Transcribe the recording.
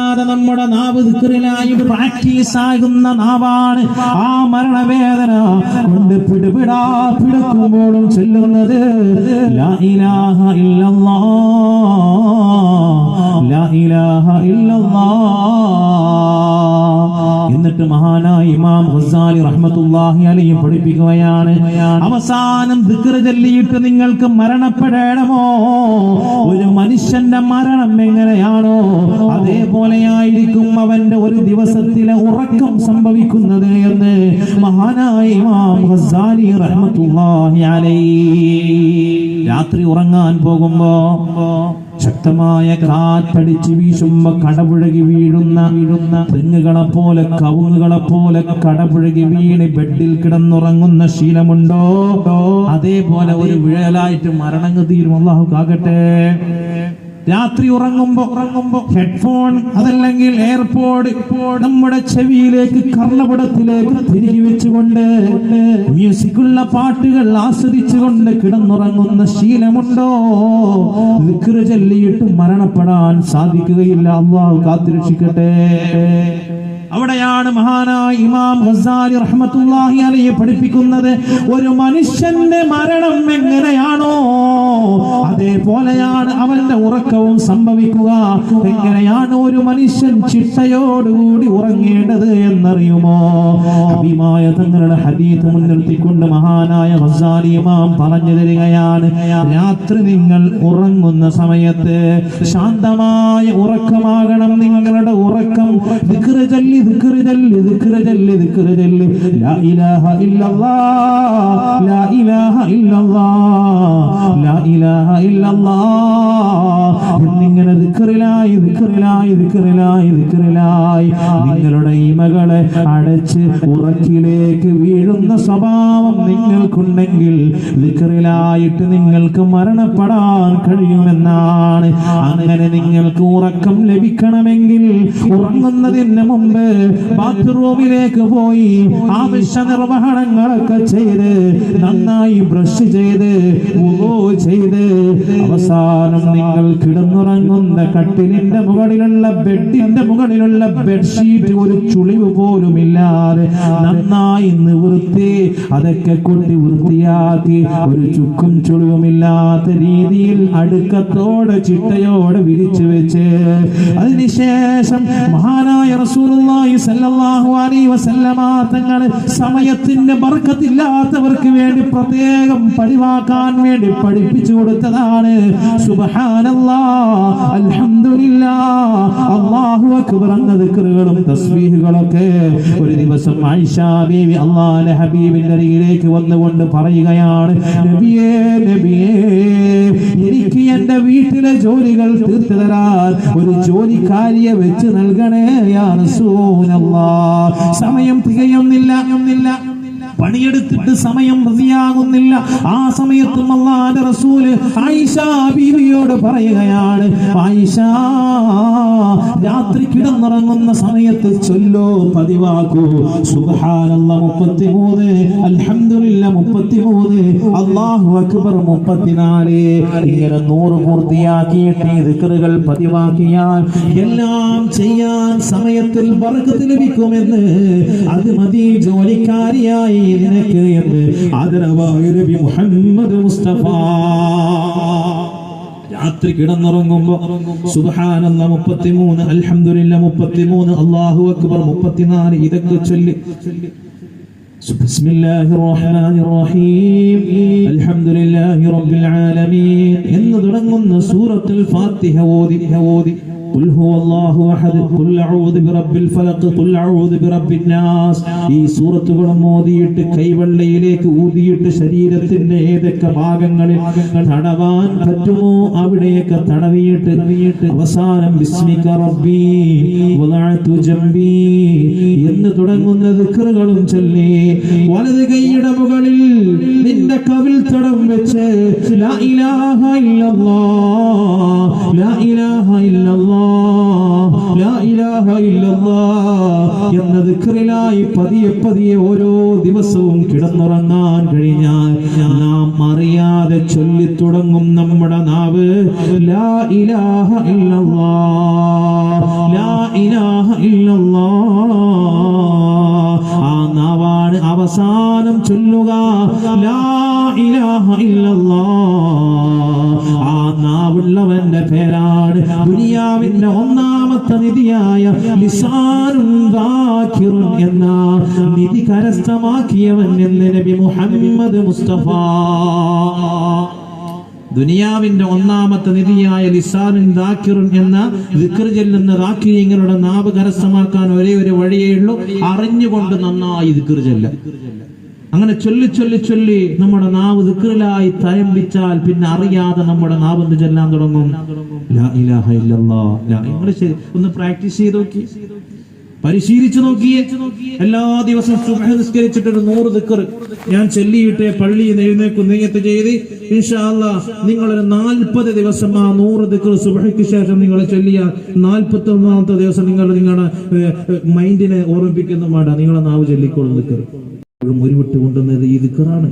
നമ്മുടെ നാവ് ദിക്കറിലായി പ്രാക്ടീസ് ആകുന്ന നാവാണ്. ആ മരണവേദന കൊണ്ട് പിടുപിടാ പിടക്കുമ്പോഴും ചെല്ലുന്നത് ലാ ഇലാഹ എന്നിട്ട് മഹാനായ ഇമാം ഹുസാലി റഹ്മത്തുള്ളാഹി അലൈഹി പഠിപ്പിക്കുകയാണ്. അവസാനം ചൊല്ലിയിട്ട് നിങ്ങൾക്ക് മരണപ്പെടണമോ? ഒരു മനുഷ്യന്റെ മരണം എങ്ങനെയാണോ? അതേപോലെയായിരിക്കും അവന്റെ ഒരു ദിവസത്തിലെ ഉറക്കം സംഭവിക്കുന്നത് എന്ന് മഹാനായ ഇമാം ഗസാലി റഹ്മത്തുള്ളാഹി അലൈഹി. രാത്രി ഉറങ്ങാൻ പോകുമ്പോ ശക്തമായ കാറ്റടിച്ച് വീശുമ്പോ കടപുഴകി വീഴുന്ന വീഴുന്ന തെങ്ങുകളെ പോലെ കവുങ്ങുകളെ പോലെ കടപുഴകി വീണ് ബെഡിൽ കിടന്നുറങ്ങുന്ന ശീലമുണ്ടോ? അതേപോലെ ഒരു വിഴലായിട്ട് മരണങ്ങ് തീരും. അള്ളാഹു കാകട്ടെ രാത്രി ഉറങ്ങുമ്പോ ഉറങ്ങുമ്പോ ഹെഡ്ഫോൺ അതല്ലെങ്കിൽ എയർപോഡ് നമ്മുടെ ചെവിയിലേക്ക് കർണപടത്തിലേക്ക് തിരികെ വെച്ചുകൊണ്ട് മ്യൂസിക്കുള്ള പാട്ടുകൾ ആസ്വദിച്ചുകൊണ്ട് കിടന്നുറങ്ങുന്ന ശീലമുണ്ടോ? ചൊല്ലിയിട്ട് മരണപ്പെടാൻ സാധിക്കുകയില്ല. അള്ളാഹു കാത്തിരക്ഷിക്കട്ടെ. അവിടെയാണ് മഹാനായ ഇമാം ഹസാരി റഹ്മത്തുള്ളാഹി അലൈഹി പഠിപ്പിക്കുന്നത്. ഒരു മനുഷ്യന്റെ മരണം എങ്ങനെയാണോ അതേപോലെയാണ് അവന്റെ ഉറക്കവും സംഭവിക്കുക. എങ്ങനെയാണ് ഒരു മനുഷ്യൻ ചിട്ടയോടുകൂടി ഉറങ്ങേണ്ടത് എന്നറിയുമോ? അഭിമായ തങ്ങളുടെ ഹദീത്ത് മുൻനിർത്തിക്കൊണ്ട് മഹാനായ ഹസാരി ഇമാം പറഞ്ഞു തരികയാണ് രാത്രി നിങ്ങൾ ഉറങ്ങുന്ന സമയത്ത് ശാന്തമായ ഉറക്കമാകണം. നിങ്ങളുടെ ഉറക്കം ചൊല്ലി ദിക്റ് ചൊല്ലി ലാ ഇലാഹ ഇല്ലല്ലാഹ് ലാ ഇലാഹ ഇല്ലല്ലാഹ് ലാ ഇലാഹ ഇല്ലല്ലാഹ് എന്നിങ്ങനെ ദിക്റിലായി ദിക്റിലായി ദിക്റിലായി ദിക്റിലായി നിങ്ങളുടെ ഇമകളെ അടച്ച് ഉറക്കിലേക്ക് വീഴുന്ന സ്വഭാവം നിങ്ങൾക്കുണ്ടെങ്കിൽ ദിക്റിലായിട്ട് നിങ്ങൾക്ക് മരണപ്പെടാൻ കഴിയുമെന്നാണ്. അങ്ങനെ നിങ്ങൾക്ക് ഉറക്കം ലഭിക്കണമെങ്കിൽ ഉറങ്ങുന്നതിന് മുമ്പ് ബാത്റൂമിലേക്ക് പോയി ആവശ്യ നിർവഹണങ്ങളൊക്കെ ചെയ്ത് നന്നായി ബ്രഷ് ചെയ്ത് ചെയ്ത് അവസാനം നിങ്ങൾ കിടന്നുറങ്ങുന്ന കട്ടിലിന്റെ മുകളിലുള്ള ബെഡിന്റെ മുകളിലുള്ള ബെഡ്ഷീറ്റ് ഒരു ചുളിവ് പോലും ഇല്ലാതെ നന്നായി നിവൃത്തി അതൊക്കെ കൊട്ടി വൃത്തിയാക്കി ഒരു ചുക്കും ചുളിവുമില്ലാത്ത രീതിയിൽ അടുക്കത്തോടെ ചിട്ടയോടെ വിരിച്ചു വെച്ച് അതിനുശേഷം മഹാനായ റസൂലുള്ളാഹി സല്ലല്ലാഹു അലൈഹി വസല്ലമ തങ്ങൾ സമയത്തിന്റെ ബർക്കത്തില്ലാത്തവർക്ക് വേണ്ടി പ്രത്യേകം പഴിവാക്കാൻ വേണ്ടി പഠിപ്പിച്ചു കൊടുത്തതാണ്. സുബ്ഹാനല്ലാഹ് അൽഹംദുലില്ലാഹ് അല്ലാഹു അക്ബർ എന്ന ദിക്റുകളും തസ്ബീഹുകളൊക്കെ ഒരു ദിവസം ആയിഷ ബീവി അല്ലാഹുവിന്റെ ഹബീബിന്റെ അരികിലേക്ക് വന്നുകൊണ്ട് പറയുകയാണ് നബിയേ നബിയേ എനിക്ക് എന്റെ വീട്ടിലെ ജോലികൾ തീർത്തു തരാൻ ഒരു ജോലിക്കാരിയെ വെച്ച് നൽകണേ യാ റസൂലല്ലാഹ് സമയം തികയുന്നില്ല. പണിയെടുത്തിട്ട് സമയം മതിയാകുന്നില്ല ആ സമയത്തും അള്ളാന്റെ റസൂൽ ആയിഷ ബീവിയോട് പറയുകയാണ് ആയിഷ രാത്രി കിടന്നിറങ്ങുന്ന സമയത്ത് ചൊല്ലോ പതിവാക്കൂ. സുബ്ഹാനല്ല മുപ്പത്തിമൂന്ന് മുപ്പത്തി മുപ്പത്തിമൂന്ന് അള്ളാഹു അക്ബർ മുപ്പത്തിനാല്. ഇങ്ങനെ നൂറ് പൂർത്തിയാക്കിയിട്ട് ഈ ദിക്റുകൾ പതിവാക്കിയാൽ എല്ലാം ചെയ്യാൻ സമയത്തിൽ വർക്ക് ലഭിക്കുമെന്ന് അത് മതി ജോലിക്കാരിയായി നിനക്ക് എന്ന് ആദരവായ നബി മുഹമ്മദ് മുസ്തഫ രാത്രി കിടന്നുറങ്ങുമ്പോ സുബ്ഹാനല്ല മുപ്പത്തിമൂന്ന് അൽഹംദുലില്ല മുപ്പത്തിമൂന്ന് അല്ലാഹു അക്ബർ മുപ്പത്തിനാല് ഇതൊക്കെ ചൊല്ലി بسم الله الرحمن الرحيم الحمد لله رب العالمين എന്ന് തുടങ്ങുന്ന സൂറത്തുൽ ഫാത്തിഹ ഓതി ഓതി قل هو الله احد قل اعوذ برب الفلق قل اعوذ برب الناس ഈ സൂറത്തുകളും ഓതിയിട്ട് കൈവെള്ളയിലേക്ക് ഊതിയിട്ട് ശരീരത്തിന്റെ ഏതൊക്കെ ഭാഗങ്ങളിൽ തടവാൻ പറ്റുമോ അവിടെയൊക്കെ തടവിയിട്ട് അവസാനം ബിസ്മിക റബ്ബി വദഅതു ജംബി എന്ന് തുടങ്ങുന്ന ദിക്റുകളും ചൊല്ലി വലത് കൈയുടെ മുകളിൽ നിന്റെ കവിൽ തടം വെച്ച് ലാ ഇലാഹ ഇല്ലല്ലാഹ് ലാ ഇലാഹ ഇല്ലല്ലാഹ് ലാ ഇലാഹ ഇല്ലല്ലാഹ് എന്ന ദിക്റിലായി പതിയെ പതിയെ ഓരോ ദിവസവും കിടന്നുറങ്ങാൻ കഴിഞ്ഞാൽ നാം അറിയാതെ ചൊല്ലിത്തുടങ്ങും നമ്മുടെ നാവ്. ലാ ഇലാഹ ഇല്ലല്ലാഹ് നിധിയായ എന്ന നിധി കരസ്ഥമാക്കിയവൻ എന്ന് നബി മുഹമ്മദ് മുസ്തഫ. ദുനിയാവിന്റെ ഒന്നാമത്തെ നിധിയായ ലിസാനുൻ ദാക്കിറുൻ എന്ന ദിക്ർ ചെല്ലുന്ന ദാക്കിര്യങ്ങളുടെ നാവ് കരസ്ഥമാക്കാൻ ഒരേ ഒരു വഴിയേ ഉള്ളൂ. അറിഞ്ഞുകൊണ്ട് നന്നായി ചെല്ല അങ്ങനെ ചൊല്ലി ചൊല്ലി ചൊല്ലി നമ്മുടെ നാവ് ദിക്കറിലായി തയമ്പിച്ചാൽ പിന്നെ അറിയാതെ നമ്മുടെ നാവ് എന്ത് ചെല്ലാൻ തുടങ്ങും. ലാ- ഒന്ന് പ്രാക്ടീസ് ചെയ്ത് നോക്കി. പരിശീലിച്ചു നോക്കിയേ എല്ലാ ദിവസവും സുബ്ഹ് നിസ്കരിച്ചിട്ട് ഒരു നൂറ് ദിക്കർ ഞാൻ ചെല്ലിയിട്ടേ പള്ളി എഴുന്നേക്കും നെയ്യത്ത് ചെയ്ത് ഇൻഷാല്ല നിങ്ങളൊരു നാൽപ്പത് ദിവസം ആ നൂറ് ദിക്കർ സുബഹയ്ക്ക് ശേഷം നിങ്ങൾ ചൊല്ലിയ നാൽപ്പത്തി ഒന്നാമത്തെ ദിവസം നിങ്ങൾ നിങ്ങളുടെ മൈൻഡിനെ ഓർമ്മിപ്പിക്കുന്ന വേണ്ട നിങ്ങളെ നാവ് ചൊല്ലിക്കോളും ദിക്കർ ഒരു വിട്ട് കൊണ്ടുവന്നത് ഈ ദിക്കറാണ്.